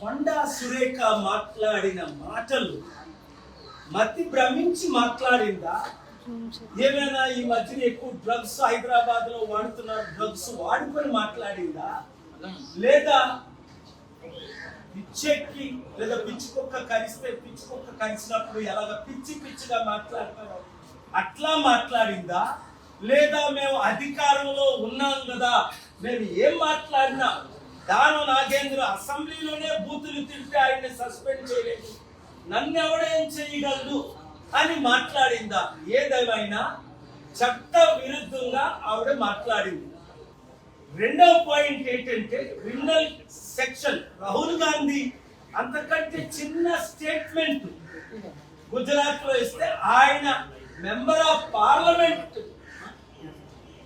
కొండా సురేఖ మాట్లాడిన మాటలు మతి భ్రమించి మాట్లాడిందా? ఏమైనా ఈ మధ్యన ఎక్కువ డ్రగ్స్ హైదరాబాద్లో వాడుతున్నారు డ్రగ్స్ వాడుకొని మాట్లాడిందా? లేదా పిచ్చెక్కి లేదా పిచ్చి కుక్క కరిస్తే పిచ్చి కుక్క కరిచినప్పుడు ఎలాగ పిచ్చి పిచ్చిగా మాట్లాడతారో అట్లా మాట్లాడిందా? లేదా మేము అధికారంలో ఉన్నాం కదా మేము ఏం మాట్లాడినా దాను నాగేంద్ర అసెంబ్లీలోనే బూతులు తింటే ఆయన్ని సస్పెండ్ చేయలేదు. నన్ను ఎవడేం చేయగలడు అని మాట్లాడిందా? ఏదేమైనా చట్ట విరుద్ధంగా ఆవిడ మాట్లాడింది. రెండవ పాయింట్ ఏంటంటే క్రిమినల్ సెక్షన్ రాహుల్ గాంధీ అంతకంటే చిన్న స్టేట్మెంట్ గుజరాత్లో ఇస్తే ఆయన మెంబర్ ఆఫ్ పార్లమెంట్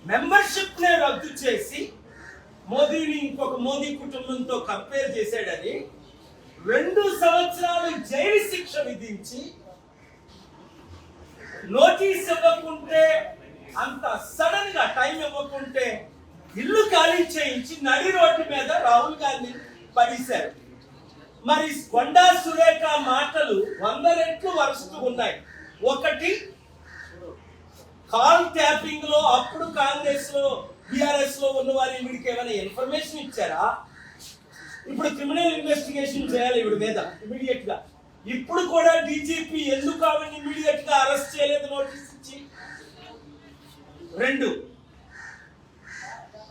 మెంబర్షిప్ నే రద్దు చేసి మోదీని ఇంకొక మోదీ కుటుంబంతో కంపేర్ చేశాడని రెండు సంవత్సరాలు జైలు శిక్ష విధించి నోటీస్ ఇవ్వకుంటే అంత సడన్గా టైం ఇవ్వకుంటే ఇల్లు ఖాళీ చేయించి నడి రోడ్డు మీద రాహుల్ గాంధీ పడేశారు. మరి కొండా సురేఖ మాటలు వంద రెట్లు వరుస్తూ ఉన్నాయి. ఒకటి కాల్ ట్యాపింగ్లో అప్పుడు కాంగ్రెస్లో బిఆర్ఎస్లో ఉన్న వారి వీడికి ఏమైనా ఇన్ఫర్మేషన్ ఇచ్చారా? ఇప్పుడు క్రిమినల్ ఇన్వెస్టిగేషన్ చేయాలి ఇవిడి మీద ఇమీడియట్గా. ఇప్పుడు కూడా డీజీపీ ఎందుకు ఆవిడని ఇమీడియట్గా అరెస్ట్ చేయలేదు నోటీస్ ఇచ్చి? రెండు.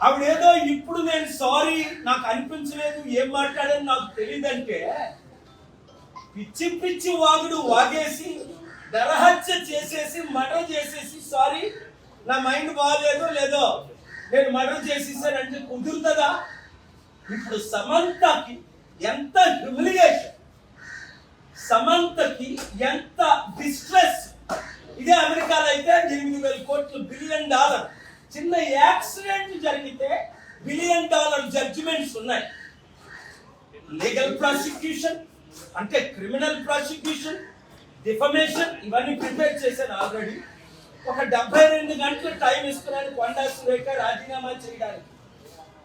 ఆవిడ ఏదో ఇప్పుడు నేను సారీ నాకు అనిపించలేదు ఏం మాట్లాడాను నాకు తెలియదంటే పిచ్చి పిచ్చి వాగుడు వాగేసి నరహత్య చేసేసి మర్డర్ చేసేసి సారీ నా మైండ్ బాగాలేదో లేదో నేను మర్డర్ చేసేసానంటే కుదురుతుందా? ఇప్పుడు సమంతకి ఎంత హ్యూమిలియేషన్ సమంతకి ఎంత డిస్ట్రెస్ ఇదే అమెరికాలో అయితే ఎనిమిది వేల కోట్లు బిలియన్ డాలర్ చిన్న యాక్సిడెంట్ జరిగితే బిలియన్ డాలర్ జడ్జిమెంట్స్ ఉన్నాయి. లీగల్ ప్రాసిక్యూషన్ అంటే క్రిమినల్ ప్రాసిక్యూషన్ డిఫమేషన్ ఇవన్నీ ప్రిపేర్ చేశాను ఆల్రెడీ ఒక డెబ్బై రెండు గంటలు టైం ఇస్తున్నాను కొండా సురేఖ రాజీనామా చేయడానికి.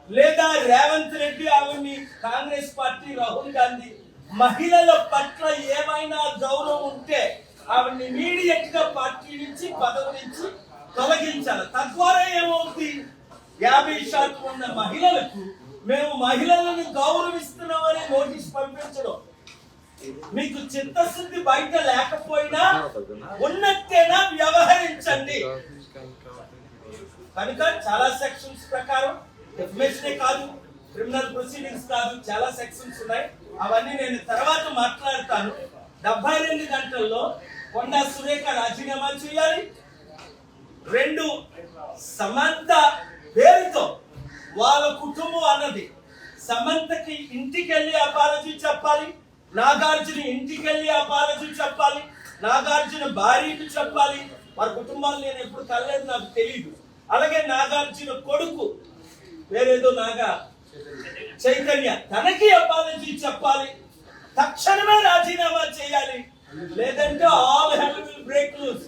లేదా రేవంత్ రెడ్డి ఆవిడ్ని కాంగ్రెస్ పార్టీ రాహుల్ గాంధీ మహిళల పట్ల ఏమైనా గౌరవం ఉంటే ఆవిడ్ని ఇమీడియట్గా పార్టీ నుంచి పదవి నుంచి తొలగించాలి. తద్వారా ఏమవుతుంది యాభై శాతం ఉన్న మహిళలకు మేము మహిళలను గౌరవిస్తున్నామని నోటీస్ మీకు చిత్తశుద్ధి బయట లేకపోయినా ఉన్నట్టేనా వ్యవహరించండి. కనుక చాలా సెక్షన్స్ ప్రకారం డెఫినేషనే కాదు క్రిమినల్ ప్రొసీడింగ్స్ కాదు చాలా సెక్షన్స్ ఉన్నాయి. అవన్నీ నేను తర్వాత మాట్లాడతాను. డెబ్బై రెండు గంటల్లో కొండా సురేఖ రాజీనామా చేయాలి. రెండు సమంత పేరుతో వాళ్ళ కుటుంబం అన్నది. సమంతకి ఇంటికి వెళ్ళి అపాలజీ చెప్పాలి. నాగార్జున ఇంటికి వెళ్ళి అపాలజీ చెప్పాలి నాగార్జున భార్యకు చెప్పాలి. వారి కుటుంబాలు నేను ఎప్పుడు కలలేదు నాకు తెలియదు అలాగే నాగార్జున కొడుకు వేరేదో నాగా చైతన్య తనకి అపాలజీ చెప్పాలి. తక్షణమే రాజీనామా చేయాలి. లేదంటే ఆల్ హెల్ బ్రేక్ లూజ్.